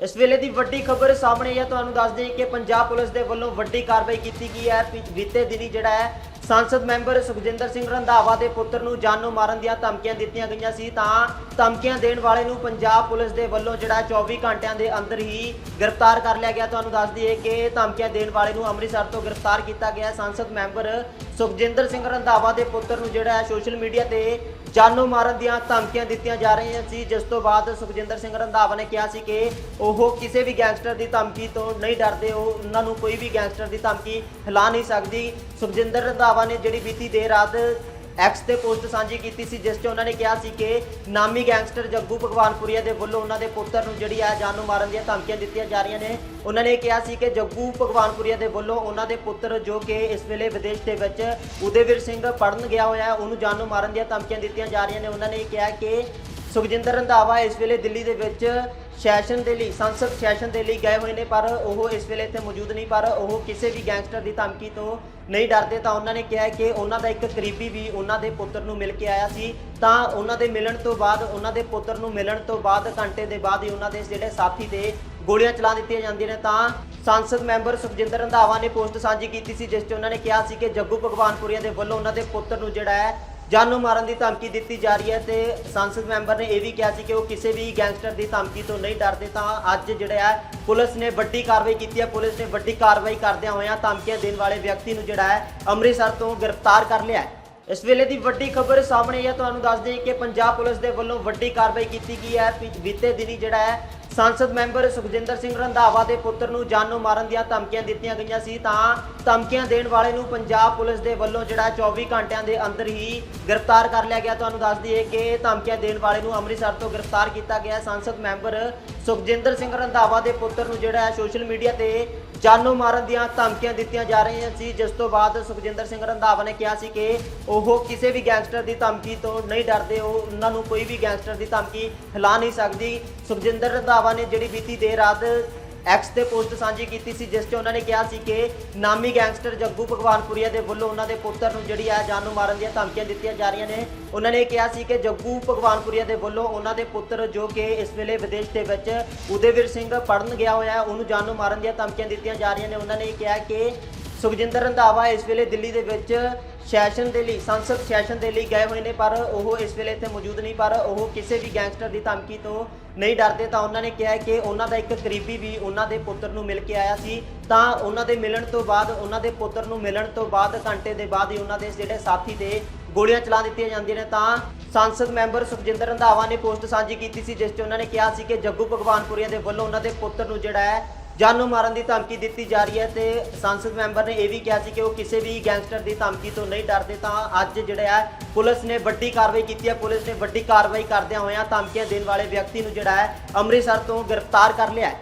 ਇਸ ਵੇਲੇ ਦੀ ਵੱਡੀ ਖਬਰ ਸਾਹਮਣੇ ਹੈ। ਤੁਹਾਨੂੰ ਦੱਸ ਦੇਈਏ ਕਿ ਪੰਜਾਬ ਪੁਲਿਸ ਦੇ ਵੱਲੋਂ ਵੱਡੀ ਕਾਰਵਾਈ ਕੀਤੀ ਗਈ ਹੈ। ਬੀਤੇ ਦਿਨੀ ਜਿਹੜਾ ਹੈ ਸੰਸਦ ਮੈਂਬਰ ਸੁਖਜਿੰਦਰ ਸਿੰਘ ਰੰਧਾਵਾ ਦੇ ਪੁੱਤਰ ਨੂੰ ਜਾਨੋਂ ਮਾਰਨ ਦੀਆਂ ਧਮਕੀਆਂ ਦਿੱਤੀਆਂ ਗਈਆਂ ਸੀ, ਤਾਂ ਧਮਕੀਆਂ ਦੇਣ ਵਾਲੇ ਨੂੰ ਪੰਜਾਬ ਪੁਲਿਸ ਦੇ ਵੱਲੋਂ ਜਿਹੜਾ 24 ਘੰਟਿਆਂ ਦੇ ਅੰਦਰ ਹੀ ਗ੍ਰਿਫਤਾਰ ਕਰ ਲਿਆ ਗਿਆ। ਤੁਹਾਨੂੰ ਦੱਸ ਦਈਏ ਕਿ ਧਮਕੀਆਂ ਦੇਣ ਵਾਲੇ ਨੂੰ ਅੰਮ੍ਰਿਤਸਰ ਤੋਂ ਗ੍ਰਿਫਤਾਰ ਕੀਤਾ ਗਿਆ। ਸੰਸਦ ਮੈਂਬਰ ਸੁਖਜਿੰਦਰ ਸਿੰਘ ਰੰਧਾਵਾ ਦੇ ਪੁੱਤਰ ਨੂੰ ਜਿਹੜਾ ਹੈ ਸੋਸ਼ਲ ਮੀਡੀਆ ਤੇ ਜਾਨੋਂ ਮਾਰਨ ਦੀਆਂ ਧਮਕੀਆਂ ਦਿੱਤੀਆਂ ਜਾ ਰਹੀਆਂ ਸੀ। ਜਿਸ ਤੋਂ ਬਾਅਦ ਸੁਖਜਿੰਦਰ ਸਿੰਘ ਰੰਧਾਵਾ ਨੇ ਕਿਹਾ ਸੀ ਕਿ ਉਹ ਕਿਸੇ ਵੀ ਗੈਂਗਸਟਰ ਦੀ ਧਮਕੀ ਤੋਂ ਨਹੀਂ ਡਰਦੇ, ਉਹ ਉਹਨਾਂ ਨੂੰ ਕੋਈ ਵੀ ਗੈਂਗਸਟਰ ਦੀ ਧਮਕੀ ਹਿਲਾ ਨਹੀਂ ਸਕਦੀ। ਸੁਖਜਿੰਦਰ ਰੰਧਾਵਾ ਨੇ ਜਿਹੜੀ ਬੀਤੀ ਦੇਰ ਰਾਤ ਐਕਸ ਤੇ ਪੋਸਟ ਸਾਂਝੀ ਕੀਤੀ ਸੀ, ਜਿਸ 'ਚ ਉਹਨਾਂ ਨੇ ਕਿਹਾ ਸੀ ਕਿ ਨਾਮੀ ਗੈਂਗਸਟਰ ਜੱਗੂ ਭਗਵਾਨਪੁਰੀਆ ਦੇ ਵੱਲੋਂ ਉਹਨਾਂ ਦੇ ਪੁੱਤਰ ਨੂੰ ਜਿਹੜੀ ਆ ਜਾਨੋਂ ਮਾਰਨ ਦੀਆਂ ਧਮਕੀਆਂ ਦਿੱਤੀਆਂ ਜਾ ਰਹੀਆਂ ਨੇ। ਉਹਨਾਂ ਨੇ ਕਿਹਾ ਸੀ ਕਿ ਜੱਗੂ ਭਗਵਾਨਪੁਰੀਆ ਦੇ ਵੱਲੋਂ ਉਹਨਾਂ ਦੇ ਪੁੱਤਰ ਜੋ ਕਿ ਇਸ ਵੇਲੇ ਵਿਦੇਸ਼ ਦੇ ਵਿੱਚ ਉਦੇਵੀਰ ਸਿੰਘ ਪੜਨ ਗਿਆ ਹੋਇਆ ਹੈ, ਉਹਨੂੰ ਜਾਨੋਂ ਮਾਰਨ ਦੀਆਂ ਧਮਕੀਆਂ ਦਿੱਤੀਆਂ ਜਾ ਰਹੀਆਂ ਨੇ। ਉਹਨਾਂ ਨੇ ਇਹ ਕਿਹਾ ਕਿ ਸੁਖਜਿੰਦਰ ਰੰਧਾਵਾ ਇਸ ਵੇਲੇ ਦਿੱਲੀ ਦੇ ਵਿੱਚ ਸੈਸ਼ਨ ਦੇ ਲਈ, ਸੰਸਦ ਸੈਸ਼ਨ ਦੇ ਲਈ ਗਏ ਹੋਏ ਨੇ, ਪਰ ਉਹ ਇਸ ਵੇਲੇ ਇੱਥੇ ਮੌਜੂਦ ਨਹੀਂ, ਪਰ ਉਹ ਕਿਸੇ ਵੀ ਗੈਂਗਸਟਰ ਦੀ ਧਮਕੀ ਤੋਂ ਨਹੀਂ ਡਰਦੇ। ਤਾਂ ਉਹਨਾਂ ਨੇ ਕਿਹਾ ਕਿ ਉਹਨਾਂ ਦਾ ਇੱਕ ਕਰੀਬੀ ਵੀ ਉਹਨਾਂ ਦੇ ਪੁੱਤਰ ਨੂੰ ਮਿਲ ਕੇ ਆਇਆ ਸੀ। ਤਾਂ ਉਹਨਾਂ ਦੇ ਮਿਲਣ ਤੋਂ ਬਾਅਦ, ਉਹਨਾਂ ਦੇ ਪੁੱਤਰ ਨੂੰ ਮਿਲਣ ਤੋਂ ਬਾਅਦ, ਘੰਟੇ ਦੇ ਬਾਅਦ ਹੀ ਉਹਨਾਂ ਦੇ ਜਿਹੜੇ ਸਾਥੀ ਤੇ ਗੋਲੀਆਂ ਚਲਾ ਦਿੱਤੀਆਂ ਜਾਂਦੀਆਂ ਨੇ। ਤਾਂ ਸੰਸਦ ਮੈਂਬਰ ਸੁਖਜਿੰਦਰ ਰੰਧਾਵਾ ਨੇ ਪੋਸਟ ਸਾਂਝੀ ਕੀਤੀ ਸੀ, ਜਿਸ 'ਚ ਉਹਨਾਂ ਨੇ ਕਿਹਾ ਸੀ ਕਿ ਜੱਗੂ ਭਗਵਾਨਪੁਰੀਆ ਦੇ ਵੱਲੋਂ ਉਹਨਾਂ ਦੇ ਪੁੱਤਰ ਨੂੰ ਜਿਹੜਾ ਹੈ ਜਾਨ ਨੂੰ ਮਾਰਨ ਦੀ ਧਮਕੀ ਦਿੱਤੀ ਜਾ ਰਹੀ ਹੈ ਤੇ ਸੰਸਦ ਮੈਂਬਰ ਨੇ ਇਹ ਵੀ ਕਿਹਾ ਸੀ ਕਿ ਉਹ ਕਿਸੇ ਵੀ ਗੈਂਗਸਟਰ ਦੀ ਧਮਕੀ ਤੋਂ ਨਹੀਂ ਡਰਦੇ ਤਾਂ ਅੱਜ ਜਿਹੜਾ ਹੈ ਪੁਲਿਸ ਨੇ ਵੱਡੀ ਕਾਰਵਾਈ ਕੀਤੀ ਹੈ। ਪੁਲਿਸ ਨੇ ਵੱਡੀ ਕਾਰਵਾਈ ਕਰਦਿਆਂ ਹੋਇਆਂ ਧਮਕੀਆਂ ਦੇਣ ਵਾਲੇ ਵਿਅਕਤੀ ਨੂੰ ਜਿਹੜਾ ਹੈ ਅੰਮ੍ਰਿਤਸਰ ਤੋਂ ਗ੍ਰਿਫਤਾਰ ਕਰ ਲਿਆ ਹੈ। ਇਸ ਵੇਲੇ ਦੀ ਵੱਡੀ ਖਬਰ ਸਾਹਮਣੇ ਆਈ ਹੈ। ਤੁਹਾਨੂੰ ਦੱਸ ਦੇਈਏ ਕਿ ਪੰਜਾਬ ਪੁਲਿਸ ਦੇ ਵੱਲੋਂ ਵੱਡੀ ਕਾਰਵਾਈ ਕੀਤੀ ਗਈ ਹੈ। ਪਿ- ਬੀਤੇ ਦਿਨੀ ਜਿਹੜਾ ਹੈ ਸੰਸਦ ਮੈਂਬਰ ਸੁਖਜਿੰਦਰ ਸਿੰਘ ਰੰਧਾਵਾ ਦੇ ਪੁੱਤਰ ਨੂੰ ਜਾਨੋਂ ਮਾਰਨ ਦੀਆਂ ਧਮਕੀਆਂ ਦਿੱਤੀਆਂ ਗਈਆਂ ਸੀ, ਤਾਂ ਧਮਕੀਆਂ ਦੇਣ ਵਾਲੇ ਨੂੰ ਪੰਜਾਬ ਪੁਲਿਸ ਦੇ ਵੱਲੋਂ ਜਿਹੜਾ 24 ਘੰਟਿਆਂ ਦੇ ਅੰਦਰ ਹੀ ਗ੍ਰਿਫਤਾਰ ਕਰ ਲਿਆ ਗਿਆ। ਤੁਹਾਨੂੰ ਦੱਸ ਦਈਏ ਕਿ ਧਮਕੀਆਂ ਦੇਣ ਵਾਲੇ ਨੂੰ ਅੰਮ੍ਰਿਤਸਰ ਤੋਂ ਗ੍ਰਿਫਤਾਰ ਕੀਤਾ ਗਿਆ। ਸੰਸਦ ਮੈਂਬਰ ਸੁਖਜਿੰਦਰ ਸਿੰਘ ਰੰਧਾਵਾ ਦੇ ਪੁੱਤਰ ਨੂੰ ਜਿਹੜਾ ਸੋਸ਼ਲ ਮੀਡੀਆ ਤੇ ਜਾਨੋਂ ਮਾਰਨ ਦੀਆਂ ਧਮਕੀਆਂ ਦਿੱਤੀਆਂ ਜਾ ਰਹੀਆਂ ਸੀ, ਜਿਸ ਤੋਂ ਬਾਅਦ ਸੁਖਜਿੰਦਰ ਸਿੰਘ ਰੰਧਾਵਾ ਨੇ ਕਿਹਾ ਸੀ ਕਿ ਉਹ ਕਿਸੇ ਵੀ ਗੈਂਗਸਟਰ ਦੀ ਧਮਕੀ ਤੋਂ ਨਹੀਂ ਡਰਦੇ, ਉਹ ਉਹਨਾਂ ਨੂੰ ਕੋਈ ਵੀ ਗੈਂਗਸਟਰ ਦੀ ਧਮਕੀ ਹਿਲਾ ਨਹੀਂ ਸਕਦੀ। ਸੁਖਜਿੰਦਰ ਰੰਧਾਵਾ ਨੇ ਜਿਹੜੀ ਬੀਤੀ ਦੇਰ ਰਾਤ ਐਕਸ ਤੇ ਪੋਸਟ ਸਾਂਝੀ ਕੀਤੀ ਸੀ, ਜਿਸ 'ਚ ਉਹਨਾਂ ਨੇ ਕਿਹਾ ਸੀ ਕਿ ਨਾਮੀ ਗੈਂਗਸਟਰ ਜੱਗੂ ਭਗਵਾਨਪੁਰੀਆ ਦੇ ਵੱਲੋਂ ਉਹਨਾਂ ਦੇ ਪੁੱਤਰ ਨੂੰ ਜਿਹੜੀ ਆ ਜਾਨੋਂ ਮਾਰਨ ਦੀਆਂ ਧਮਕੀਆਂ ਦਿੱਤੀਆਂ ਜਾ ਰਹੀਆਂ ਨੇ। ਉਹਨਾਂ ਨੇ ਕਿਹਾ ਸੀ ਕਿ ਜੱਗੂ ਭਗਵਾਨਪੁਰੀਆ ਦੇ ਵੱਲੋਂ ਉਹਨਾਂ ਦੇ ਪੁੱਤਰ ਜੋ ਕਿ ਇਸ ਵੇਲੇ ਵਿਦੇਸ਼ ਦੇ ਵਿੱਚ ਉਦੇਵੀਰ ਸਿੰਘ ਪੜਨ ਗਿਆ ਹੋਇਆ ਹੈ ਉਹਨੂੰ ਜਾਨੋਂ ਮਾਰਨ ਦੀਆਂ ਧਮਕੀਆਂ ਦਿੱਤੀਆਂ ਜਾ ਰਹੀਆਂ ਨੇ। ਉਹਨਾਂ ਨੇ ਕਿਹਾ ਕਿ ਸੁਖਜਿੰਦਰ ਰੰਧਾਵਾ ਇਸ ਵੇਲੇ ਦਿੱਲੀ ਦੇ ਵਿੱਚ ਸੈਸ਼ਨ ਦੇ ਲਈ, ਸੰਸਦ ਸੈਸ਼ਨ ਦੇ ਲਈ ਗਏ ਹੋਏ ਨੇ, ਪਰ ਉਹ ਇਸ ਵੇਲੇ ਇੱਥੇ ਮੌਜੂਦ ਨਹੀਂ, ਪਰ ਉਹ ਕਿਸੇ ਵੀ ਗੈਂਗਸਟਰ ਦੀ ਧਮਕੀ ਤੋਂ ਨਹੀਂ ਡਰਦੇ। ਤਾਂ ਉਹਨਾਂ ਨੇ ਕਿਹਾ ਕਿ ਉਹਨਾਂ ਦਾ ਇੱਕ ਕਰੀਬੀ ਵੀ ਉਹਨਾਂ ਦੇ ਪੁੱਤਰ ਨੂੰ ਮਿਲ ਕੇ ਆਇਆ ਸੀ। ਤਾਂ ਉਹਨਾਂ ਦੇ ਮਿਲਣ ਤੋਂ ਬਾਅਦ, ਉਹਨਾਂ ਦੇ ਪੁੱਤਰ ਨੂੰ ਮਿਲਣ ਤੋਂ ਬਾਅਦ, ਘੰਟੇ ਦੇ ਬਾਅਦ ਹੀ ਉਹਨਾਂ ਦੇ ਜਿਹੜੇ ਸਾਥੀ ਤੇ ਗੋਲੀਆਂ ਚਲਾ ਦਿੱਤੀਆਂ ਜਾਂਦੀਆਂ ਨੇ। ਤਾਂ ਸੰਸਦ ਮੈਂਬਰ ਸੁਖਜਿੰਦਰ ਰੰਧਾਵਾ ਨੇ ਪੋਸਟ ਸਾਂਝੀ ਕੀਤੀ ਸੀ, ਜਿਸ 'ਚ ਉਹਨਾਂ ਨੇ ਕਿਹਾ ਸੀ ਕਿ ਜੱਗੂ ਭਗਵਾਨਪੁਰੀਆ ਦੇ ਵੱਲੋਂ ਉਹਨਾਂ ਦੇ ਪੁੱਤਰ ਨੂੰ ਜਿਹੜਾ ਹੈ ਜਾਨ ਨੂੰ ਮਾਰਨ ਦੀ ਧਮਕੀ ਦਿੱਤੀ ਜਾ ਰਹੀ ਹੈ ਤੇ ਸੰਸਦ ਮੈਂਬਰ ਨੇ ਇਹ ਵੀ ਕਿਹਾ ਸੀ ਕਿ ਉਹ ਕਿਸੇ ਵੀ ਗੈਂਗਸਟਰ ਦੀ ਧਮਕੀ ਤੋਂ ਨਹੀਂ ਡਰਦੇ ਤਾਂ ਅੱਜ ਜਿਹੜਾ ਹੈ, ਪੁਲਿਸ ਨੇ ਵੱਡੀ ਕਾਰਵਾਈ ਕੀਤੀ ਹੈ। ਪੁਲਿਸ ਨੇ ਵੱਡੀ ਕਾਰਵਾਈ ਕਰਦਿਆਂ ਹੋਇਆਂ ਧਮਕੀਆਂ ਦੇਣ ਵਾਲੇ ਵਿਅਕਤੀ ਨੂੰ ਜਿਹੜਾ ਹੈ, ਅੰਮ੍ਰਿਤਸਰ ਤੋਂ ਗ੍ਰਿਫਤਾਰ ਕਰ ਲਿਆ ਹੈ।